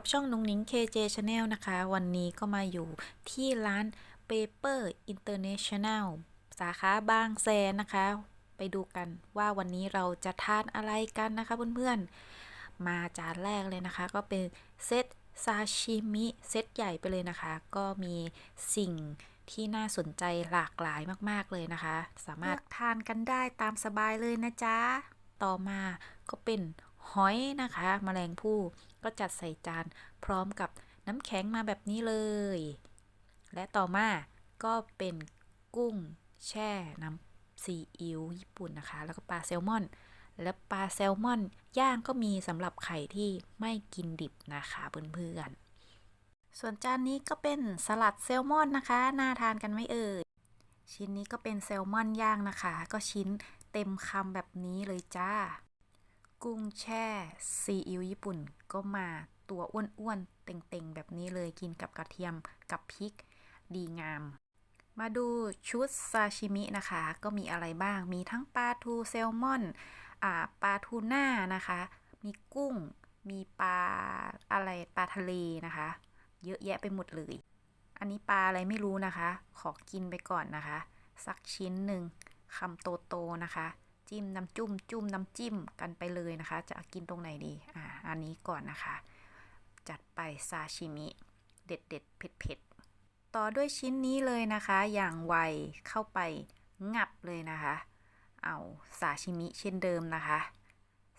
กับช่องนุ้งนิ้ง KJ Channel นะคะ วันนี้ก็มาอยู่ที่ร้าน Paper International สาขาบางแสนนะคะ ไปดูกันว่าวันนี้เราจะทานอะไรกันนะคะเพื่อนๆ มาจานแรกเลยนะคะ ก็เป็นเซตซาชิมิเซตใหญ่ไปเลยนะคะ ก็มีสิ่งที่น่าสนใจหลากหลายมากๆเลยนะคะ สามารถทานกันได้ตามสบายเลยนะจ๊ะ ต่อมาก็เป็นหอยนะคะแมลงภู่ ก็จัดใส่จานพร้อมกับน้ำแข็งมาแบบนี้เลย และต่อมาก็เป็นกุ้งแช่น้ำซีอิ๊วญี่ปุ่นนะคะ แล้วก็ปลาแซลมอน และปลาแซลมอนย่างก็มีสำหรับใครที่ไม่กินดิบนะคะเพื่อนๆ ส่วนจานนี้ก็เป็นสลัดแซลมอนนะคะ น่าทานกันไหมเอ่ย ชิ้นนี้ก็เป็นแซลมอนย่างนะคะ ก็ชิ้นเต็มคำแบบนี้เลยจ้า กุ้งแช่ซีอิ๊วญี่ปุ่นก็มาตัวอ้วนๆเต่งๆ แบบนี้เลยกินกับกระเทียมกับพริกดีงาม มาดูชุดซาชิมินะคะ ก็มีอะไรบ้างมีทั้งปลาทูแซลมอนอปลาทูน่านะคะ มีกุ้งมีปลาอะไรปลาทะเลนะคะ เยอะแยะไปหมดเลย อันนี้ปลาอะไรไม่รู้นะคะ ขอกินไปก่อนนะคะ สักชิ้นหนึ่งคำโตๆนะคะ จิ้มน้ำจุ้มจุ้มน้ำจิ้มกันไปเลยนะคะ จะกินตรงไหนดีอ่าอันนี้ก่อนนะคะ จัดไปซาชิมิ เด็ดเด็ดเผ็ดเผ็ดต่อด้วยชิ้นนี้เลยนะคะ อย่างไวเข้าไปงับเลยนะคะ เอาซาชิมิเช่นเดิมนะคะ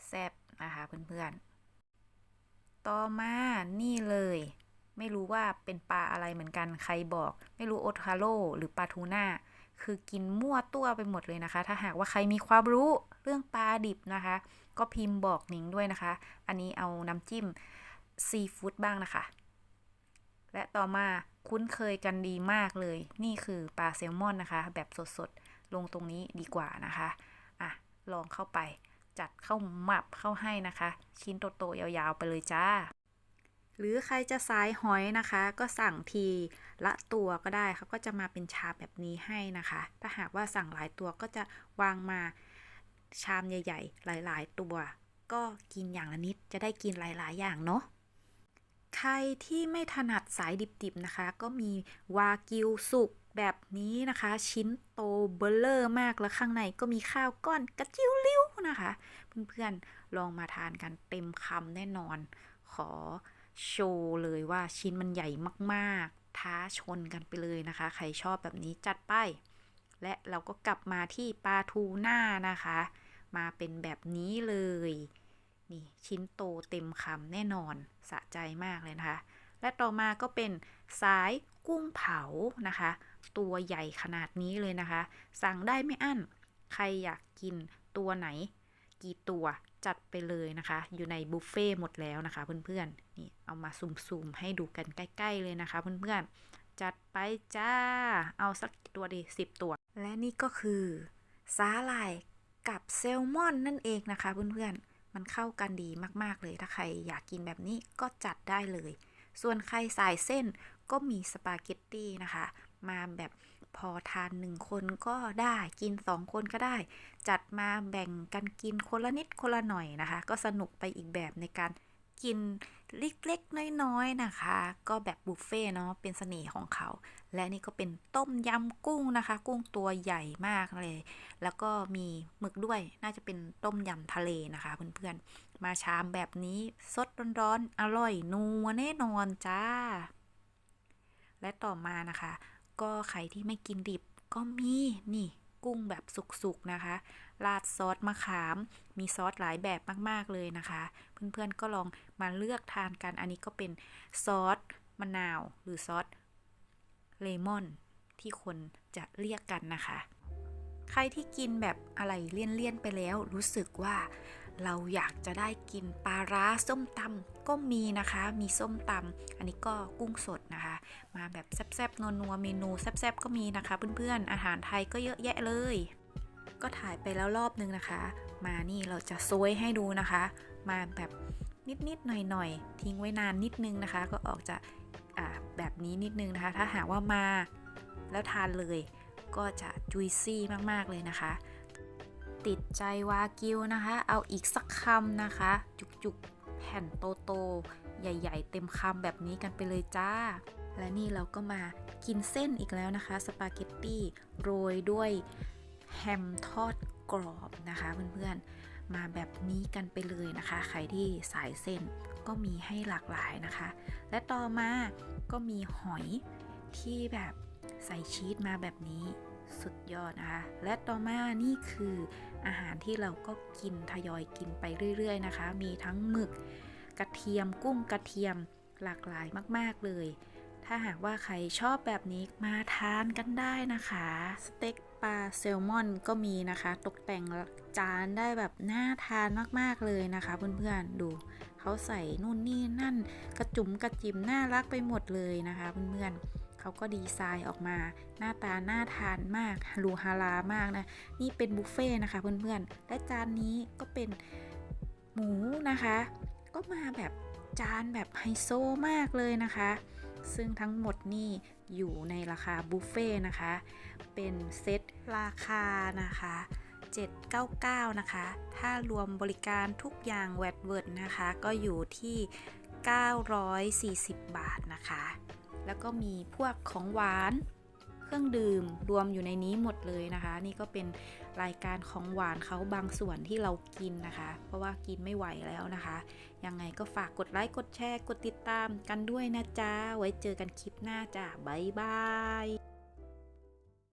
แซ่บนะคะเพื่อนๆ ต่อมานี่เลย ไม่รู้ว่าเป็นปลาอะไรเหมือนกันใครบอก ไม่รู้โอทาโร่หรือปลาทูน่า คือกินมั่วตัวไปหมดเลยนะคะ ถ้าหากว่าใครมีความรู้เรื่องปลาดิบนะคะ ก็พิมพ์บอกหนิงด้วยนะคะ อันนี้เอาน้ำจิ้มซีฟู้ดบ้างนะคะ และต่อมาคุ้นเคยกันดีมากเลย นี่คือปลาแซลมอนนะคะ แบบสดๆ ลงตรงนี้ดีกว่านะคะอะลองเข้าไปจัดเข้าหมับเข้าให้นะคะ ชิ้นโตๆยาวๆไปเลยจ้า หรือใครจะสายหอยนะคะ ก็สั่งทีละตัวก็ได้เขาก็จะมาเป็นชามแบบนี้ให้นะคะ ถ้าหากว่าสั่งหลายตัวก็จะวางมาชามใหญ่ ๆ หลาย ๆ ตัว ก็กินอย่างละนิดจะได้กินหลาย ๆ อย่างเนาะใครที่ไม่ถนัดสายดิบๆนะคะ ก็มีวากิวสุกแบบนี้นะคะ ชิ้นโตเบลเลอร์มากแล้วข้างในก็มีข้าวก้อนกระจิ้วลิ้วนะคะ เพื่อนๆลองมาทานกันเต็มคำแน่นอนขอ โชว์เลยว่าชิ้นมันใหญ่มากๆ ท้าชนกันไปเลยนะคะ ใครชอบแบบนี้จัดไป และเราก็กลับมาที่ปลาทูน่านะคะ มาเป็นแบบนี้เลย นี่ชิ้นโตเต็มคำแน่นอนสะใจมากเลยนะคะ และต่อมาก็เป็นสายกุ้งเผานะคะ ตัวใหญ่ขนาดนี้เลยนะคะ สั่งได้ไม่อั้น ใครอยากกินตัวไหน กี่ตัว จัดไปเลยนะคะ อยู่ในบุฟเฟ่หมดแล้วนะคะเพื่อนๆ นี่เอามาซูมๆ ให้ดูกันใกล้ๆเลยนะคะ เพื่อนๆ จัดไปจ้า เอาสักตัวดีสิบตัว และนี่ก็คือสาหร่ายกับแซลมอนนั่นเองนะคะ เพื่อนๆ มันเข้ากันดีมากๆเลย ถ้าใครอยากกินแบบนี้ก็จัดได้เลย ส่วนใครสายเส้นก็มีสปาเกตตี้นะคะ มาแบบพอทานหนึ่งคนก็ได้กินสองคนก็ได้ จัดมาแบ่งกันกินคนละนิดคนละหน่อยนะคะ ก็สนุกไปอีกแบบในการกินเล็กๆน้อยๆนะคะ ก็แบบบุฟเฟ่เนาะเป็นเสน่ห์ของเขา และนี่ก็เป็นต้มยำกุ้งนะคะ กุ้งตัวใหญ่มากเลย แล้วก็มีหมึกด้วยน่าจะเป็นต้มยำทะเลนะคะเพื่อนๆมาชามแบบนี้สดร้อนๆอร่อยนัวแน่นอนจ้า และต่อมานะคะ ก็ใครที่ไม่กินดิบก็มีนี่กุ้งแบบสุกๆนะคะ ราดซอสมะขาม มีซอสหลายแบบมากๆเลยนะคะ เพื่อนๆก็ลองมาเลือกทานกัน อันนี้ก็เป็นซอสมะนาวหรือซอสเลมอน ที่คนจะเรียกกันนะคะ ใครที่กินแบบอะไรเลี่ยนๆไปแล้วรู้สึกว่า เราอยากจะได้กินปลาร้าส้มตำก็มีนะคะ มีส้มตำอันนี้ก็กุ้งสดนะคะ มาแบบแซ่บๆนัวๆเมนูแซ่บๆก็มีนะคะ เพื่อนๆอาหารไทยก็เยอะแยะเลย ก็ถ่ายไปแล้วรอบนึงนะคะ มานี่เราจะซวยให้ดูนะคะ มาแบบนิดๆหน่อยๆทิ้งไว้นานนิดนึงนะคะ ก็ออกจะแบบนี้นิดนึงนะคะ ถ้าหากว่ามาแล้วทานเลย ก็จะจุยซี่มากๆเลยนะคะ ติดใจวากิวนะคะ เอาอีกสักคำนะคะ จุกๆ แผ่นโตๆ ใหญ่ๆ เต็มคำแบบนี้กันไปเลยจ้า และนี่เราก็มากินเส้นอีกแล้วนะคะ สปาเกตตี้โรยด้วยแฮมทอดกรอบนะคะเพื่อนๆ มาแบบนี้กันไปเลยนะคะ ใครที่สายเส้นก็มีให้หลากหลายนะคะ และต่อมาก็มีหอยที่แบบใส่ชีสมาแบบนี้สุดยอดนะคะ และต่อมานี่คือ อาหารที่เราก็กินทยอยกินไปเรื่อย ๆ นะคะ มีทั้งหมึกกระเทียมกุ้งกระเทียมหลากหลายมาก ๆ เลย ถ้าหากว่าใครชอบแบบนี้มาทานกันได้นะคะ สเต็กปลาแซลมอนก็มีนะคะ ตกแต่งจานได้แบบน่าทานมากๆเลยนะคะ เพื่อนๆดูเขาใส่นู่นนี่นั่นกระจุ๋มกระจิ๋มน่ารักไปหมดเลยนะคะ เพื่อนๆ เขาก็ดีไซน์ออกมา หน้าตาน่าทานมากฮารูฮารามากนะ นี่เป็นบุฟเฟ่ต์นะคะเพื่อนๆ และจานนี้ก็เป็นหมูนะคะ ก็มาแบบจานแบบไฮโซมากเลยนะคะ ซึ่งทั้งหมดนี่อยู่ในราคาบุฟเฟ่ต์นะคะ เป็นเซตราคานะคะ799 นะคะ ถ้ารวมบริการทุกอย่างแวดเวิร์ดนะคะ ก็อยู่ที่ 940 บาทนะคะ แล้วก็มีพวกของหวาน เครื่องดื่มรวมอยู่ในนี้หมดเลยนะคะ นี่ก็เป็นรายการของหวานเขาบางส่วนที่เรากินนะคะ เพราะว่ากินไม่ไหวแล้วนะคะ ยังไงก็ฝากกดไลค์กดแชร์กดติดตามกันด้วยนะจ๊ะไว้เจอกันคลิปหน้าจ้ะบ๊ายบาย